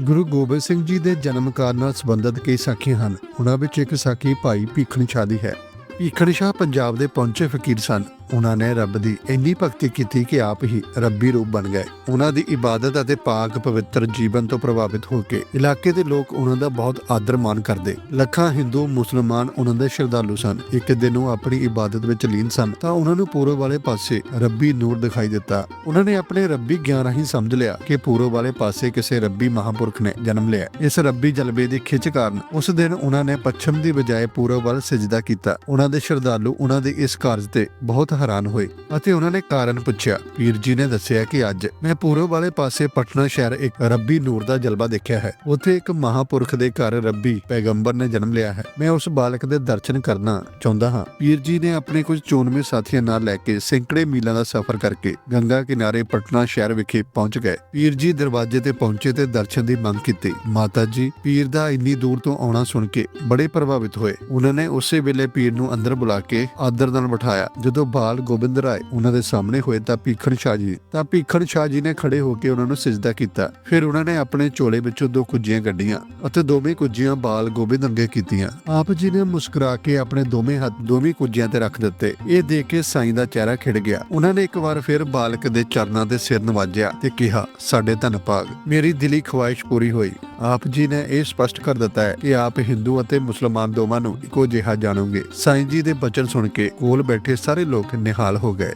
ਗੁਰੂ ਗੋਬਿੰਦ ਸਿੰਘ ਜੀ ਦੇ ਜਨਮ ਕਾਲ ਨਾਲ ਸੰਬੰਧਿਤ ਕਈ ਸਾਖੀਆਂ ਹਨ। ਉਹਨਾਂ ਵਿੱਚ ਇੱਕ ਸਾਖੀ ਭਾਈ ਭੀਖਣ ਸ਼ਾਹ ਦੀ ਹੈ। ਭੀਖਣ ਸ਼ਾਹ ਪੰਜਾਬ ਦੇ ਪਹੁੰਚੇ ਫਕੀਰ ਸਨ। ਉਹਨਾਂ ਨੇ ਰੱਬ ਦੀ ਇੰਨੀ ਭਗਤੀ ਕੀਤੀ ਕਿ ਆਪ ਹੀ ਰੱਬੀ ਰੂਪ ਬਣ ਗਏ। ਉਹਨਾਂ ਦੀ ਇਬਾਦਤ ਅਤੇ ਪਾਕ ਪਵਿੱਤਰ ਜੀਵਨ ਤੋਂ ਪ੍ਰਭਾਵਿਤ ਹੋ ਕੇ ਇਲਾਕੇ ਦੇ ਲੋਕ ਉਹਨਾਂ ਦਾ ਬਹੁਤ ਆਦਰ ਮਾਣ ਕਰਦੇ। ਲੱਖਾਂ ਹਿੰਦੂ, ਮੁਸਲਮਾਨ ਉਹਨਾਂ ਦੇ ਸ਼ਰਧਾਲੂ ਸਨ। ਇੱਕ ਦਿਨ ਉਹ ਆਪਣੀ ਇਬਾਦਤ ਵਿੱਚ ਲੀਨ ਸਨ ਤਾਂ ਉਹਨਾਂ ਨੂੰ ਪੂਰਬ ਵਾਲੇ ਪਾਸੇ ਰੱਬੀ ਨੂਰ ਦਿਖਾਈ ਦਿੱਤਾ। ਉਹਨਾਂ ਨੇ ਆਪਣੇ ਰੱਬੀ ਗਿਆਨ ਰਾਹੀਂ ਸਮਝ ਲਿਆ ਕਿ ਪੂਰਬ ਵਾਲੇ ਪਾਸੇ ਕਿਸੇ ਰੱਬੀ ਮਹਾਪੁਰਖ ਨੇ ਜਨਮ ਲਿਆ। ਇਸ ਰੱਬੀ ਜਲਬੇ ਦੀ ਖਿੱਚ ਕਾਰਨ ਉਸ ਦਿਨ ਉਹਨਾਂ ਨੇ ਪੱਛਮ ਦੀ ਬਜਾਏ ਪੂਰਬ ਵੱਲ ਸਜਦਾ ਕੀਤਾ। ਉਹਨਾਂ ਦੇ ਸ਼ਰਧਾਲੂ ਉਹਨਾਂ ਦੇ ਇਸ ਕਾਰਜ ਤੇ ਬਹੁਤ ਹੈਰਾਨ ਹੋਏ ਅਤੇ ਉਹਨਾਂ ਨੇ ਕਾਰਨ ਪੁੱਛਿਆ। ਪੀਰ ਜੀ ਨੇ ਦੱਸਿਆ ਕਿ ਅੱਜ ਮੈਂ ਪੂਰਬ ਵਾਲੇ ਪਾਸੇ ਪਟਨਾ ਸ਼ਹਿਰ ਇੱਕ ਰੱਬੀ ਨੂਰ ਦਾ ਜਲਵਾ ਦੇਖਿਆ ਹੈ। ਉੱਥੇ ਇੱਕ ਮਹਾਪੁਰਖ ਦੇ ਘਰ ਰੱਬੀ ਪੈਗੰਬਰ ਨੇ ਜਨਮ ਲਿਆ ਹੈ। ਮੈਂ ਉਸ ਬਾਲਕ ਦੇ ਦਰਸ਼ਨ ਕਰਨਾ ਚਾਹੁੰਦਾ ਹਾਂ। ਪੀਰ ਜੀ ਨੇ ਆਪਣੇ ਕੁਝ ਚੋਣਵੇਂ ਸਾਥੀਆਂ ਨਾਲ ਲੈ ਕੇ ਸੈਂਕੜੇ ਮੀਲਾਂ ਦਾ ਸਫ਼ਰ ਕਰਕੇ ਗੰਗਾ ਕਿਨਾਰੇ ਪਟਨਾ ਸ਼ਹਿਰ ਵਿਖੇ ਪਹੁੰਚ ਗਏ। ਪੀਰ ਜੀ ਦਰਵਾਜ਼ੇ ਤੇ ਪਹੁੰਚੇ ਤੇ ਦਰਸ਼ਨ ਦੀ ਮੰਗ ਕੀਤੀ। ਮਾਤਾ ਜੀ, ਪੀਰ ਦਾ ਇੰਨੀ ਦੂਰ ਤੋਂ ਆਉਣਾ ਸੁਣ ਕੇ ਬੜੇ ਪ੍ਰਭਾਵਿਤ ਹੋਏ। ਉਹਨਾਂ ਨੇ ਉਸੇ ਵੇਲੇ ਪੀਰ ਨੂੰ ਅੰਦਰ ਬੁਲਾ ਕੇ ਆਦਰ ਨਾਲ ਬਿਠਾਇਆ। ਜਦੋਂ ਬਾਲ ਗੋਬਿੰਦ ਰਾਏ ਉਹਨਾਂ ਦੇ ਸਾਹਮਣੇ ਹੋਏ ਤਾਂ ਭੀਖਣ ਸ਼ਾਹ ਜੀ। ਤਾਂ ਭੀਖਣ ਸ਼ਾਹ ਜੀ ਨੇ ਖੜੇ ਹੋ ਕੇ ਉਹਨਾਂ ਨੂੰ ਸਿਜਦਾ ਕੀਤਾ। ਫਿਰ ਉਹਨਾਂ ਨੇ ਆਪਣੇ ਚੋਲੇ ਵਿੱਚੋਂ ਦੋ ਕੁੱਜੀਆਂ ਕੱਢੀਆਂ ਅਤੇ ਦੋਵੇਂ ਕੁੱਜੀਆਂ ਬਾਲ ਗੋਬਿੰਦ ਅੱਗੇ ਕੀਤੀਆਂ। ਆਪ ਜੀ ਨੇ ਮੁਸਕਰਾ ਕੇ ਆਪਣੇ ਦੋਵੇਂ ਹੱਥ ਦੋਵੇਂ ਕੁੱਜੀਆਂ ਤੇ ਰੱਖ ਦਿੱਤੇ। ਇਹ ਦੇਖ ਕੇ ਸਾਈਂ ਦਾ ਚਿਹਰਾ ਖਿੜ ਗਿਆ। ਉਹਨਾਂ ਨੇ ਇੱਕ ਵਾਰ ਫਿਰ ਬਾਲਕ ਦੇ ਚਰਨਾਂ ਤੇ ਸਿਰ ਨਵਾਜਿਆ ਤੇ ਕਿਹਾ, ਸਾਡੇ ਧੰਨ ਭਾਗ, ਮੇਰੀ ਦਿਲੀ ਖੁਆਇਸ਼ ਪੂਰੀ ਹੋਈ। ਆਪ ਜੀ ਨੇ ਇਹ ਸਪਸ਼ਟ ਕਰ ਦਿੱਤਾ ਹੈ ਕਿ ਆਪ ਹਿੰਦੂ ਅਤੇ ਮੁਸਲਮਾਨ ਦੋਵਾਂ ਨੂੰ ਇੱਕੋ ਜਿਹਾ ਜਾਣੋਗੇ। ਸਾਈਂ ਜੀ ਦੇ ਬਚਨ ਸੁਣ ਕੇ ਕੋਲ ਬੈਠੇ ਸਾਰੇ ਲੋਕ ਨਿਹਾਲ ਹੋ ਗਏ।